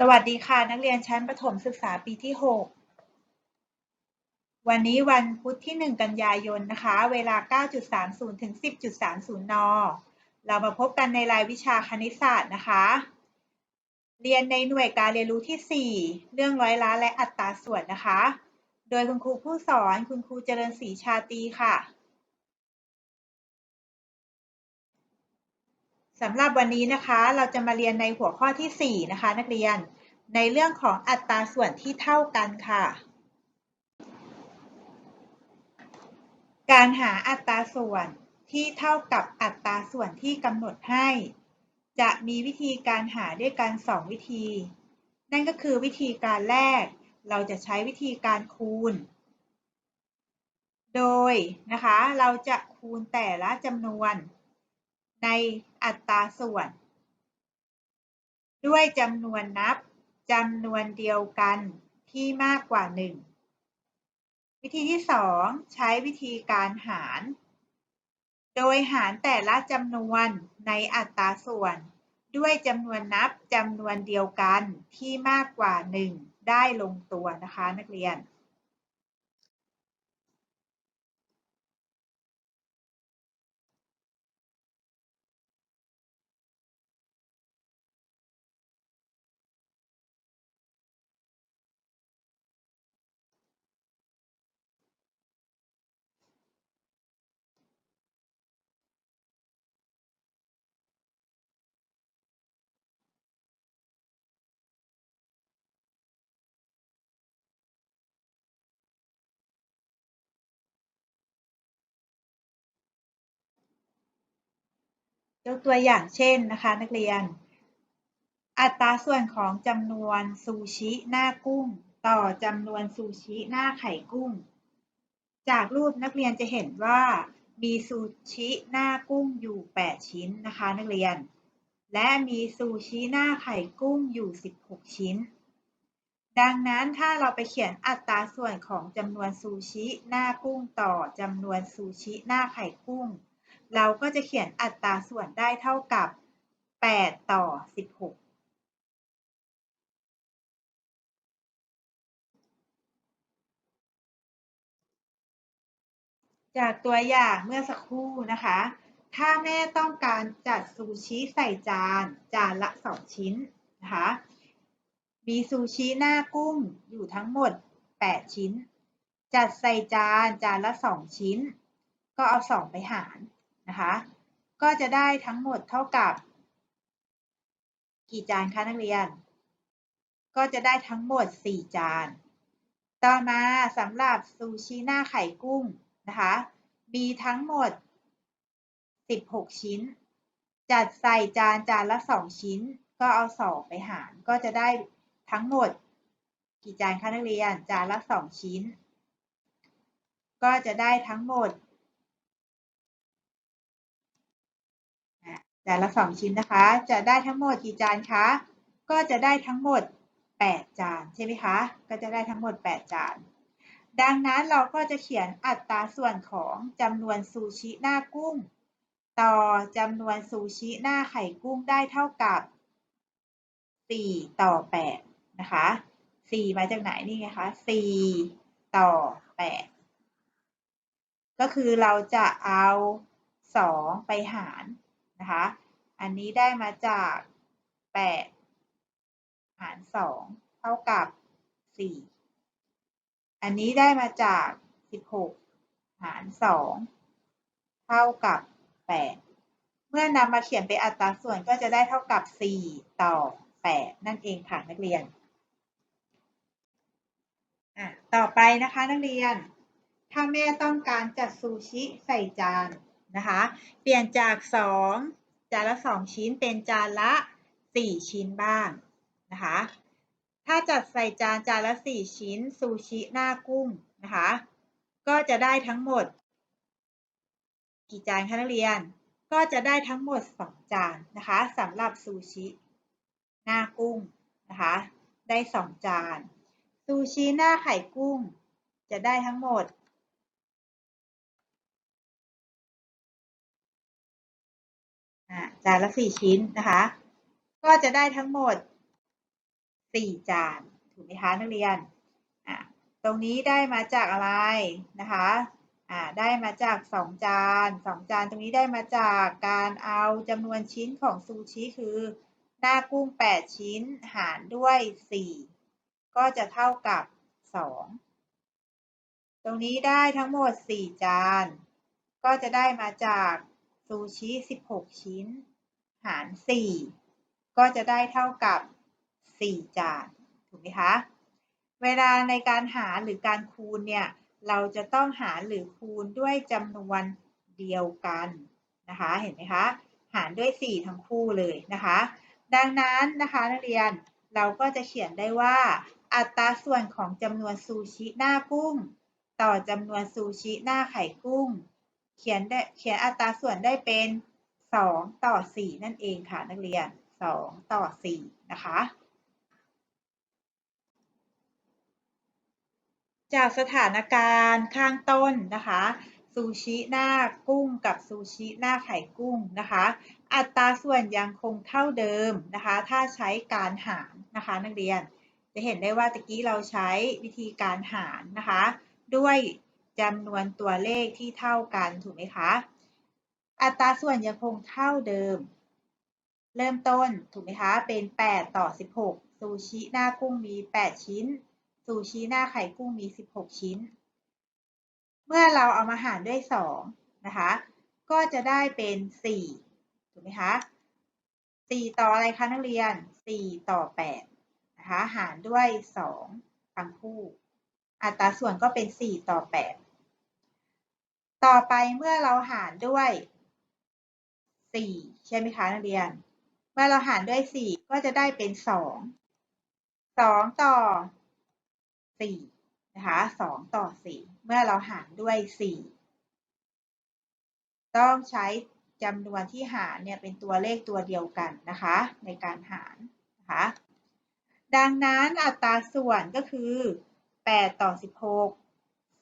สวัสดีค่ะ นักเรียนชั้นประถมศึกษาปีที่ 6 วันนี้วันพุธที่ 1 กันยายนนะคะ เวลา 9.30 ถึง 10.30 น เรามาพบกันในรายวิชาคณิตศาสตร์นะคะ เรียนในหน่วยการเรียนรู้ที่ 4 เรื่องร้อยล้านและอัตราส่วนนะคะ โดยคุณครูผู้สอนคุณครูเจริญศรีชาตีค่ะสำหรับวันนี้นะคะ เราจะมาเรียนในหัวข้อที่ 4 นะคะ นักเรียน ในเรื่องของอัตราส่วนที่เท่ากันค่ะ การหาอัตราส่วนที่เท่ากับอัตราส่วนที่กำหนดให้ จะมีวิธีการหาด้วยกัน 2 วิธี นั่นก็คือวิธีการแรก เราจะใช้วิธีการคูณ โดยนะคะเราจะคูณแต่ละจำนวน ในอัตราส่วน ด้วยจำนวนนับ จำนวนเดียวกันที่มากกว่า 1 วิธีที่ 2 ใช้วิธีการหาร โดยหารแต่ละจำนวนในอัตราส่วน ด้วยจำนวนนับจำนวนเดียวกันที่มากกว่า 1 ได้ลงตัวนะคะนักเรียน ยกตัวอย่างเช่นนะคะนักเรียน อัตราส่วนของจำนวนซูชิหน้ากุ้ง ต่อจำนวนซูชิหน้าไข่กุ้ง จากรูปนักเรียนจะเห็นว่ามีซูชิหน้ากุ้งอยู่ 8 ชิ้นนะคะนักเรียน และมีซูชิหน้าไข่กุ้งอยู่ 16 ชิ้น ดังนั้นถ้าเราไปเขียนอัตราส่วนของจำนวนซูชิหน้ากุ้งต่อจำนวนซูชิหน้าไข่กุ้ง เราก็จะเขียนอัตราส่วนได้เท่ากับ 8 ต่อ 16จากตัวอย่างเมื่อสักครู่นะคะ ถ้าแม่ต้องการจัดซูชิใส่จาน จานละ 2 ชิ้นนะคะ มีซูชิหน้ากุ้งอยู่ทั้งหมด 8 ชิ้น จัดใส่จานจานละ 2 ชิ้น ก็เอา 2 ไปหาร นะคะ ก็จะได้ทั้งหมดเท่ากับ กี่จานคะนักเรียน ก็จะได้ทั้งหมด 4 จาน ต่อมาสำหรับซูชิหน้าไข่กุ้งนะคะ มีทั้งหมด 16 ชิ้น จัดใส่จานจานละ 2 ชิ้น ก็เอา 2 ไปหาร ก็จะได้ทั้งหมด กี่จานคะนักเรียน จานละ 2 ชิ้น ก็จะได้ทั้งหมด จานละ 2 ชิ้นนะคะ จะได้ทั้งหมดกี่จานคะ ก็จะได้ทั้งหมด 8 จานใช่ไหมคะ ก็จะได้ทั้งหมด 8 จาน ดังนั้นเราก็จะเขียนอัตราส่วนของจำนวนซูชิหน้ากุ้ง ต่อจำนวนซูชิหน้าไข่กุ้งได้เท่ากับ 4 ต่อ 8 นะคะ 4 มาจากไหนนี่ไงคะ 4 ต่อ 8 ก็คือเราจะเอา 2 ไปหาร นะคะ อันนี้ได้มาจาก 8 หาร 2 เท่ากับ 4 อันนี้ได้มาจาก 16 หาร 2 เท่ากับ 8 เมื่อนำมาเขียนเป็นอัตราส่วนก็จะได้เท่ากับ 4 ต่อ 8 นั่นเองค่ะนักเรียนต่อไปนะคะนักเรียน ถ้าแม่ต้องการจัดซูชิใส่จาน นะคะ เปลี่ยนจาก 2 จานละ 2 ชิ้นเป็นจานละ 4 ชิ้นบ้างนะคะ ถ้าจัดใส่จานจานละ 4 ชิ้นซูชิหน้ากุ้งนะคะ ก็จะได้ทั้งหมด กี่จานคะนักเรียน ก็จะได้ทั้งหมด 2 จานนะคะสำหรับซูชิหน้ากุ้งนะคะ ได้ 2 จานซูชิหน้าไข่กุ้งจะได้ทั้งหมด จานละ4ชิ้นนะคะ ก็จะได้ทั้งหมด4จานถูกไหมคะนักเรียนตรงนี้ได้มาจากอะไรนะคะได้มาจาก2จาน2จานตรงนี้ได้มาจากการเอาจำนวนชิ้นของซูชิคือ หน้ากุ้ง8ชิ้นหารด้วย4ก็จะเท่ากับ2ตรงนี้ได้ทั้งหมด4จาน ก็จะได้มาจาก ซูชิ16ชิ้น หาร4ก็จะได้เท่ากับ4จานถูกไหมคะ เวลาในการหารหรือการคูณเนี่ย เราจะต้องหารหรือคูณด้วยจำนวนเดียวกันนะคะ เห็นไหมคะ หารด้วย 4 ทั้งคู่เลยนะคะ ดังนั้นนะคะนักเรียนเราก็จะเขียนได้ว่า อัตราส่วนของจำนวนซูชิหน้ากุ้ง ต่อจำนวนซูชิหน้าไข่กุ้ง เขียนได้เขียนอัตราส่วนได้เป็น2ต่อ4นั่นเองค่ะนักเรียน2ต่อ4นะคะจากสถานการณ์ข้างต้นนะคะซูชิหน้ากุ้งกับซูชิหน้าไข่กุ้งนะคะ อัตราส่วนยังคงเท่าเดิมนะคะ ถ้าใช้การหารนะคะ นักเรียนจะเห็นได้ว่าตะกี้เราใช้วิธีการหารนะคะ ด้วย จำนวนตัวเลขที่เท่ากันถูกไหมคะ อัตราส่วนยังคงเท่าเดิม เริ่มต้นถูกไหมคะ เป็น 8 ต่อ 16 ซูชิหน้ากุ้งมี 8 ชิ้น ซูชิหน้าไข่กุ้งมี 16 ชิ้น เมื่อเราเอามาหารด้วย 2 นะคะ ก็จะได้เป็น 4 ถูกไหมคะ 4 ต่ออะไรคะนักเรียน 4 ต่อ 8 นะคะ หารด้วย 2ทั้งคู่อัตราส่วนก็เป็น 4 ต่อ 8 ต่อไปเมื่อเราหารด้วย 4 ใช่ไหมคะนักเรียน เมื่อเราหารด้วย 4 ก็จะได้เป็น 2 2 ต่อ 4 นะคะ 2 ต่อ 4 เมื่อเราหารด้วย 4 ต้องใช้จำนวนที่หารเนี่ยเป็นตัวเลขตัวเดียวกันนะคะ ในการหารนะคะดังนั้นอัตราส่วนก็คือ 8 ต่อ 16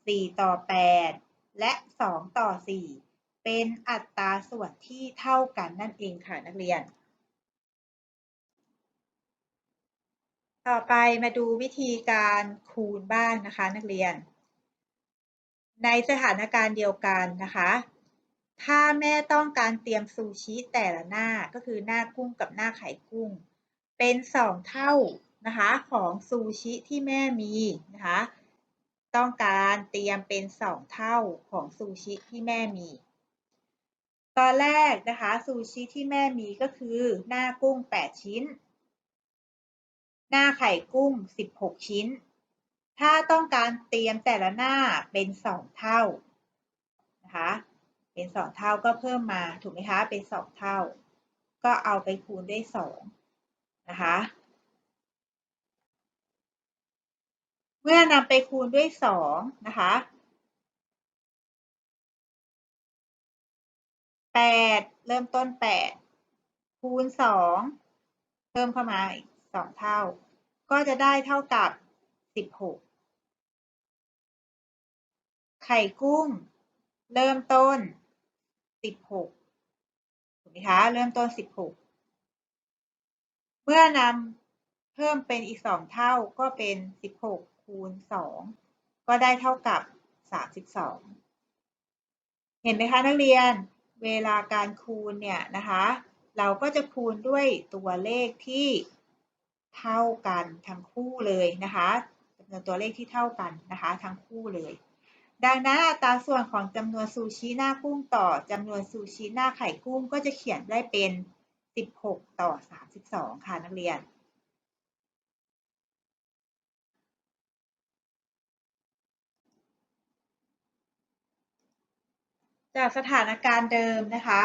4 ต่อ 8 และ 2 ต่อ 4 เป็นอัตราส่วนที่เท่ากันนั่นเองค่ะนักเรียน ต่อไปมาดูวิธีการคูณบ้างนะคะนักเรียน ในสถานการณ์เดียวกันนะคะถ้าแม่ต้องการเตรียมซูชิแต่ละหน้าก็คือหน้ากุ้งกับหน้าไข่กุ้ง เป็นสองเท่านะคะของซูชิที่แม่มีนะคะ ต้องการเตรียมเป็นสองเท่าของซูชิที่แม่มี ตอนแรกนะคะซูชิที่แม่มีก็คือ หน้ากุ้ง 8 ชิ้น หน้าไข่กุ้ง 16 ชิ้น ถ้าต้องการเตรียมแต่ละหน้าเป็นสองเท่านะคะเป็นสองเท่าก็เพิ่มมาถูกไหมคะเป็นสองเท่า ก็เอาไปคูณด้วยสองนะคะ เมื่อนำไปคูณด้วยสองนะคะแปดเริ่มต้นแปดคูณสองเพิ่มเข้ามาอีกสองเท่า ก็จะได้เท่ากับสิบหกไข่กุ้ง เริ่มต้นสิบหกถูกไหมคะเริ่มต้นสิบหกเมื่อนำเพิ่มเป็นอีกสองเท่าก็เป็นสิบหก คูณสองก็ได้เท่ากับสามสิบสองเห็นไหมคะนักเรียน เวลาการคูณเนี่ยนะคะ เราก็จะคูณด้วยตัวเลขที่เท่ากันทั้งคู่เลยนะคะจำนวนตัวเลขที่เท่ากันนะคะทั้งคู่เลย ดังนั้นอัตราส่วนของจำนวนซูชิหน้ากุ้งต่อจำนวนซูชิหน้าไข่กุ้งก็จะเขียนได้เป็น 16 ต่อ 32 ค่ะนักเรียน จากสถานการณ์เดิมนะคะ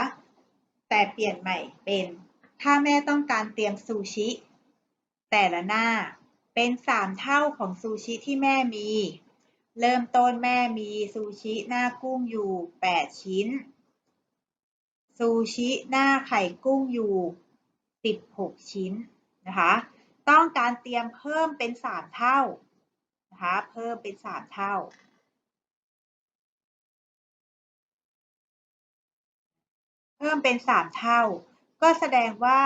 แต่เปลี่ยนใหม่เป็น ถ้าแม่ต้องการเตรียมซูชิ แต่ละหน้าเป็นสามเท่าของซูชิที่แม่มี เริ่มต้นแม่มีซูชิหน้ากุ้งอยู่ 8 ชิ้น ซูชิหน้าไข่กุ้งอยู่ 16 ชิ้นนะคะ ต้องการเตรียมเพิ่มเป็น 3 เท่านะคะ เพิ่มเป็น 3 เท่า เพิ่มเป็น 3 เท่า ก็แสดงว่า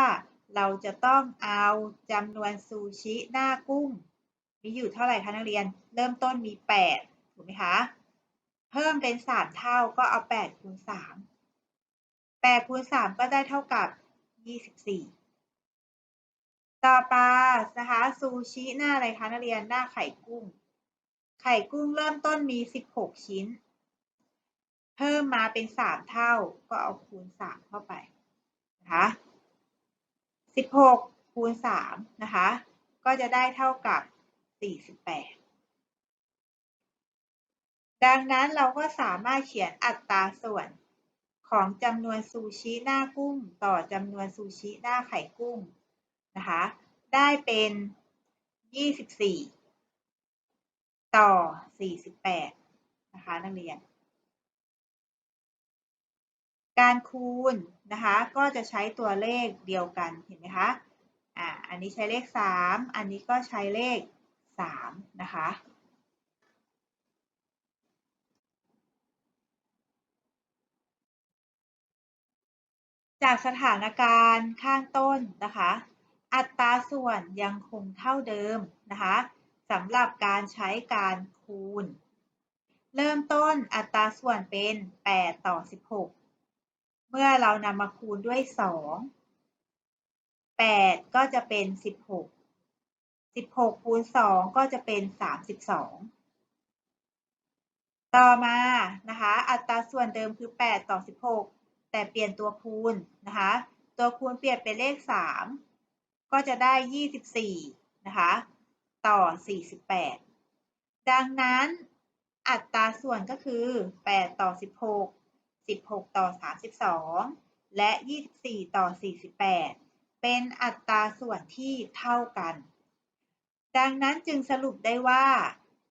เราจะต้องเอาจำนวนซูชิหน้ากุ้ง มีอยู่เท่าไหร่คะนักเรียน เริ่มต้นมี 8 ถูกไหมคะ เพิ่มเป็น 3 เท่าก็เอา 8 คูณ 3 8 คูณ 3 ก็ได้เท่ากับ 24 ต่อไปนะคะซูชิหน้าอะไรคะนักเรียนหน้าไข่กุ้ง ไข่กุ้งเริ่มต้นมี 16 ชิ้น เพิ่มมาเป็น3เท่าก็เอาคูณ3เข้าไปนะคะ16คูณ3นะคะ ก็จะได้เท่ากับ48ดังนั้นเราก็สามารถเขียนอัตราส่วนของจำนวนซูชิหน้ากุ้งต่อจำนวนซูชิหน้าไข่กุ้งนะคะ ได้เป็น 24 ต่อ 48 นะคะนักเรียน การคูณนะคะก็จะใช้ตัวเลขเดียวกันเห็นไหมคะอ่าอันนี้ใช้เลข 3 อันนี้ก็ใช้เลข 3 นะคะจากสถานการณ์ข้างต้นนะคะ อัตราส่วนยังคงเท่าเดิมนะคะสำหรับการใช้การคูณ เริ่มต้นอัตราส่วนเป็น 8 ต่อ 16 มื่อเรานำมาคูณด้วย 2 8 ก็จะเป็น 16 16คูณ2ก็จะเป็น 32 ต่อมานะคะ อัตราส่วนเดิมคือ 8 ต่อ 16 แต่เปลี่ยนตัวคูณนะคะ ตัวคูณเปลี่ยนเป็นเลข 3 ก็จะได้ 24 นะคะ ต่อ 48 ดังนั้นอัตราส่วนก็คือ 8 ต่อ 16 16 ต่อ 32 และ 24 ต่อ 48 เป็นอัตราส่วนที่เท่ากัน ดังนั้นจึงสรุปได้ว่า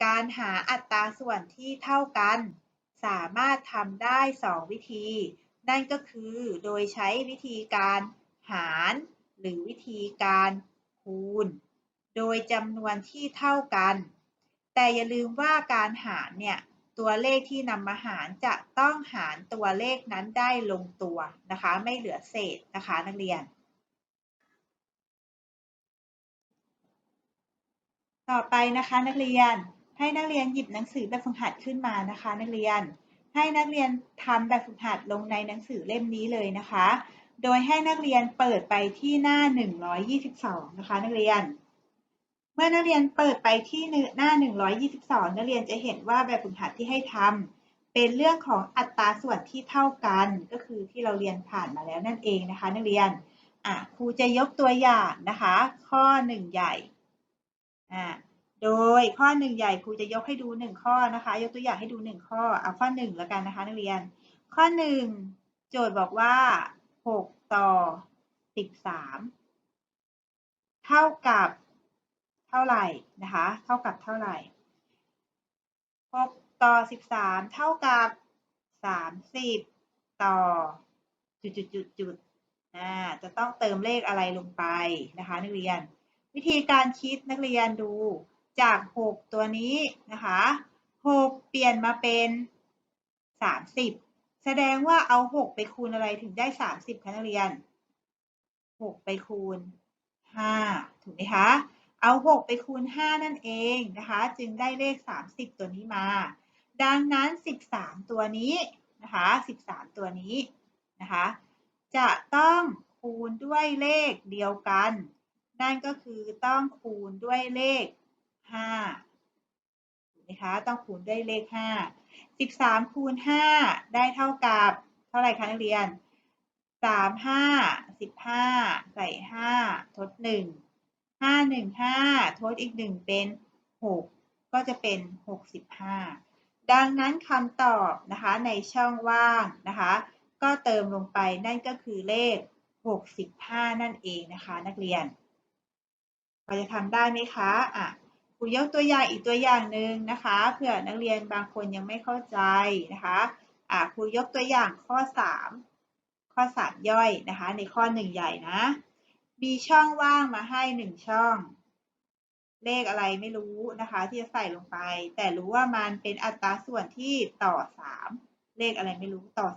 การหาอัตราส่วนที่เท่ากัน สามารถทำได้ 2 วิธี นั่นก็คือโดยใช้วิธีการหาร หรือวิธีการคูณ โดยจำนวนที่เท่ากัน แต่อย่าลืมว่าการหารเนี่ย ตัวเลขที่นำมาหารจะต้องหารตัวเลขนั้นได้ลงตัวนะคะ ไม่เหลือเศษนะคะนักเรียน ต่อไปนะคะนักเรียนให้นักเรียนหยิบหนังสือแบบฝึกหัดขึ้นมานะคะ นักเรียน ให้นักเรียนทำแบบฝึกหัดลงในหนังสือเล่มนี้เลยนะคะ โดยให้นักเรียนเปิดไปที่หน้า 122 นะคะ นักเรียน เมื่อนักเรียนเปิดไปที่หน้า 122 นักเรียนจะเห็นว่าแบบฝึกหัดที่ให้ทำเป็นเรื่องของอัตราส่วนที่เท่ากัน ก็คือที่เราเรียนผ่านมาแล้วนั่นเองนะคะ นักเรียนอะครูจะยกตัวอย่างนะคะ ข้อ 1 ใหญ่อ่าโดยข้อ 1 ใหญ่ครูจะยกให้ดู 1 ข้อนะคะ ยกตัวอย่างให้ดู 1 ข้อเอาข้อ 1 แล้วกันนะคะ นักเรียน ข้อ 1 โจทย์บอกว่า 6 ต่อ 13 เท่ากับ ท่าไหร่นะคะ เท่ากับเท่าไหร่ 6 ต่อ 13 เท่ากับ 30 ต่อจุดจุดจุดจุดจะต้องเติมเลขอะไรลงไปนะคะนักเรียน วิธีการคิดนักเรียนดูจาก 6 ตัวนี้นะคะ 6 เปลี่ยนมาเป็น 30 แสดงว่าเอา 6 ไปคูณอะไรถึงได้ 30คะนักเรียน 6 ไปคูณ 5 ถูกไหมคะ เอา 6 ไปคูณ 5 นั่นเองนะคะ จึงได้เลข 30 ตัวนี้มา ดังนั้น 13 ตัวนี้นะคะ 13 ตัวนี้นะคะ จะต้องคูณด้วยเลขเดียวกัน นั่นก็คือต้องคูณด้วยเลข5ถูกไหมคะ ต้องคูณด้วยเลข 5 13 คูณ 5 ได้เท่ากับ เท่าไหร่คะนักเรียน 3 5 15 ใส่ 5 ทด 1 5 1 5ทดอีก1เป็น6ก็จะเป็น65ดังนั้นคำตอบนะคะในช่องว่างนะคะก็เติมลงไปนั่นก็คือเลข 65 นั่นเองนะคะนักเรียนพอจะทำได้ไหมคะอะครูยกตัวอย่างอีกตัวอย่างหนึ่งนะคะเผื่อนักเรียนบางคนยังไม่เข้าใจนะคะอะครูยกตัวอย่างข้อ 3 ข้อ 3 ย่อยนะคะในข้อ 1 ใหญ่นะ มีช่องว่างมาให้1ช่อง เลขอะไรไม่รู้นะคะที่จะใส่ลงไป แต่รู้ว่ามันเป็นอัตราส่วนที่ต่อ3เลขอะไรไม่รู้ต่อ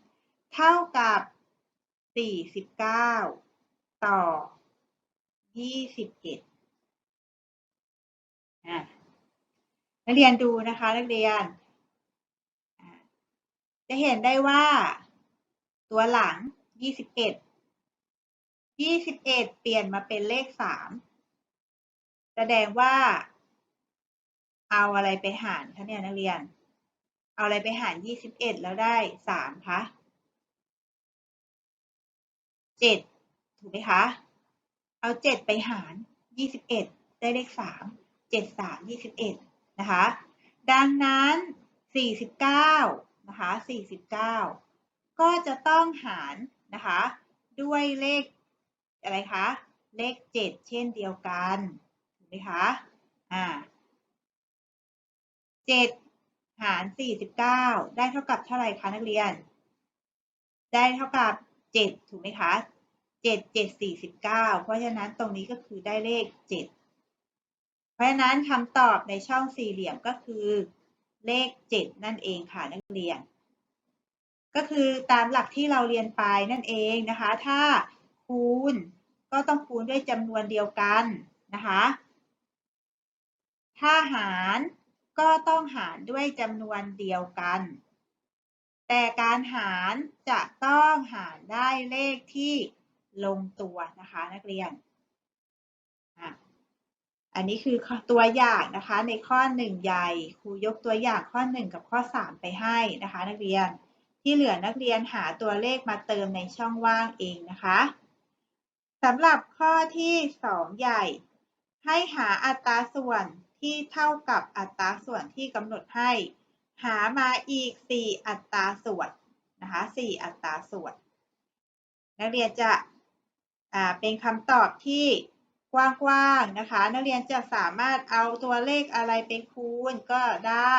3เท่ากับ49ต่อยี่สิบเอ็ดอะนักเรียนดูนะคะนักเรียน จะเห็นได้ว่าตัวหลังยี่สิบเอ็ด ยี่สิบเอ็ดเปลี่ยนมาเป็นเลขสามแสดงว่า เอาอะไรไปหารคะเนี่ยนักเรียน เอาอะไรไปหารยี่สิบเอ็ดแล้วได้สามคะเจ็ดถูกไหมคะ เอาเจ็ดไปหารยี่สิบเอ็ดได้เลขสามเจ็ดสามยี่สิบเอ็ดนะคะ ดังนั้นสี่สิบเก้านะคะสี่สิบเก้าก็จะต้องหารนะคะ ด้วยเลข อะไรคะเลขเจ็ดเช่นเดียวกันถูกไหมคะอ่าเจ็ดหารสี่สิบเก้าได้เท่ากับเท่าไหร่คะนักเรียน ได้เท่ากับเจ็ดถูกไหมคะเจ็ดเจ็ดสี่สิบเก้าเพราะฉะนั้นตรงนี้ก็คือได้เลขเจ็ดเพราะฉะนั้นคำตอบในช่องสี่เหลี่ยมก็คือเลขเจ็ดนั่นเองค่ะนักเรียน ก็คือตามหลักที่เราเรียนไปนั่นเองนะคะ ถ้า คูณ ก็ต้องคูณด้วยจำนวนเดียวกันนะคะ ถ้าหารก็ต้องหารด้วยจำนวนเดียวกัน แต่การหารจะต้องหารได้เลขที่ลงตัวนะคะนักเรียน อันนี้คือตัวอย่างนะคะในข้อหนึ่งใหญ่ครูยกตัวอย่างข้อหนึ่งกับข้อสามไปให้นะคะ นักเรียนที่เหลือนักเรียนหาตัวเลขมาเติมในช่องว่างเองนะคะ สำหรับข้อที่สองใหญ่ ให้หาอัตราส่วนที่เท่ากับอัตราส่วนที่กำหนดให้ หามาอีก 4 อัตราส่วนนะคะ4อัตราส่วน นักเรียนจะเป็นคำตอบที่กว้างๆนะคะ นักเรียนจะสามารถเอาตัวเลขอะไรไปคูณก็ได้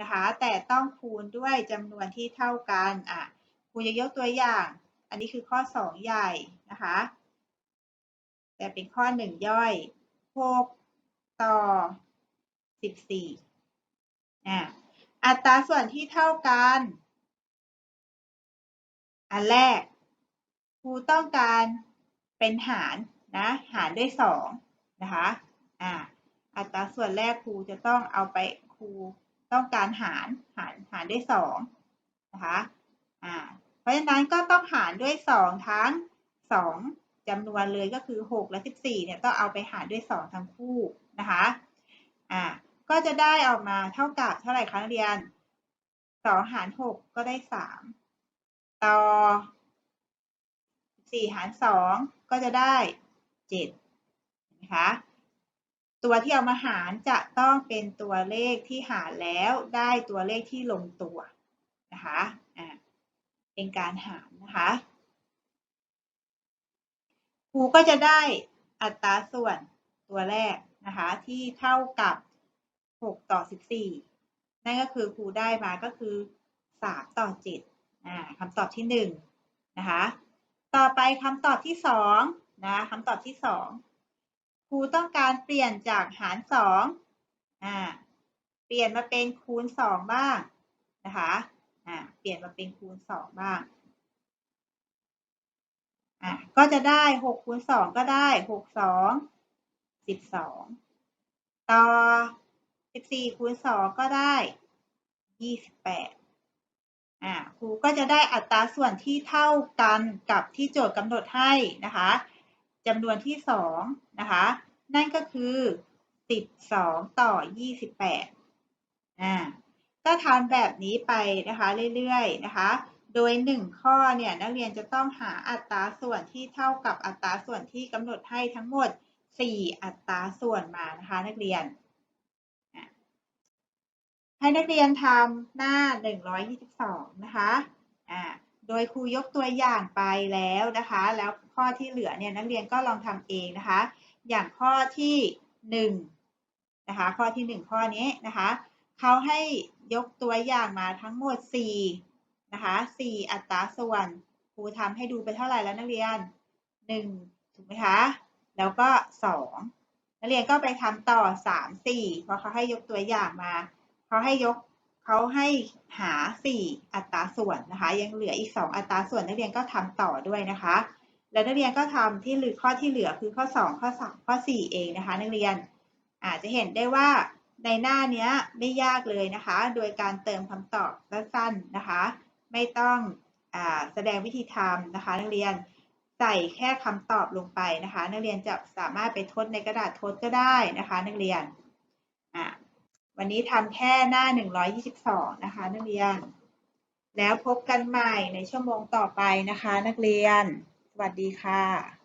นะคะ แต่ต้องคูณด้วยจำนวนที่เท่ากันอะครูจะยกตัวอย่าง อันนี้คือข้อ 2 ใหญ่นะคะ แต่เป็นข้อ1ย่อย6ต่อ14อะอัตราส่วนที่เท่ากัน อันแรกครูต้องการเป็นหารนะหารด้วยสองนะคะอ่าอัตราส่วนแรกครูจะต้องเอาไปครูต้องการหารหารหารด้วยสองนะคะอ่าเพราะฉะนั้นก็ต้องหารด้วยสองทั้งสอง จำนวนเลยก็คือหกและสิบสี่เนี่ยต้องเอาไปหารด้วยสองทั้งคู่นะคะอ่าก็จะได้ออกมาเท่ากับเท่าไหร่คะนักเรียนสองหารหกก็ได้สามต่อสี่หารสองก็จะได้เจ็ดนะคะตัวที่เอามาหารจะต้องเป็นตัวเลขที่หารแล้วได้ตัวเลขที่ลงตัวนะคะอ่าเป็นการหารนะคะ รูก็จะได้อัตราส่วนตัวแรกนะคะที่เท่ากับ 6 ต่อ 14 นั่นก็คือครูได้มาก็คือ 3 ต่อ7อ่าคำตอบที่ 1 นะคะ ต่อไปคำตอบที่ 2 นะคำตอบที่ 2 ครูต้องการเปลี่ยนจากหาร 2 อ่า เปลี่ยนมาเป็นคูณ 2 บ้างนะคะ อ่า เปลี่ยนมาเป็นคูณ 2 บ้าง อะก็จะได้หกคูณสองก็ได้หกสองสิบสองต่อสิบสี่คูณสองก็ได้ยี่สิบแปดอ่าครูก็จะได้อัตราส่วนที่เท่ากันกับที่โจทย์กำหนดให้นะคะจำนวนที่สองนะคะนั่นก็คือสิบสองต่อยี่สิบแปดอ่าก็ทำแบบนี้ไปนะคะเรื่อยๆนะคะ โดยหนึ่งข้อเนี่ยนักเรียนจะต้องหาอัตราส่วนที่เท่ากับอัตราส่วนที่กำหนดให้ทั้งหมด 4 อัตราส่วนมานะคะนักเรียน ให้นักเรียนทำหน้า 122 นะคะอ่าโดยครูยกตัวอย่างไปแล้วนะคะ แล้วข้อที่เหลือเนี่ยนักเรียนก็ลองทำเองนะคะ อย่างข้อที่1นะคะข้อที่ 1 ข้อนี้นะคะเขาให้ยกตัวอย่างมาทั้งหมด 4 นะคะสี่อัตราส่วนครูทำให้ดูไปเท่าไหร่แล้วนักเรียนหนึ่งถูกไหมคะ แล้วก็สองนักเรียนก็ไปทำต่อสามสี่เพราะเขาให้ยกตัวอย่างมา เขาให้ยกเขาให้หาสี่อัตราส่วนนะคะ ยังเหลืออีกสองอัตราส่วนนักเรียนก็ทำต่อด้วยนะคะ แล้วนักเรียนก็ทำที่หลือข้อที่เหลือคือข้อ 2 ข้อ 3 ข้อ 4 เองนะคะ นักเรียนอาจจะเห็นได้ว่าในหน้านี้ไม่ยากเลยนะคะ โดยการเติมคำตอบสั้นๆนะคะ ไม่ต้องอแสดงวิธีทำนะคะ นักเรียนใส่แค่คำตอบลงไปนะคะ นักเรียนจะสามารถไปทดในกระดาษทดก็ได้นะคะ นักเรียนวันนี้ทำแค่หน้า 122 นะคะ นักเรียน แล้วพบกันใหม่ในชั่วโมงต่อไปนะคะ นักเรียน สวัสดีค่ะ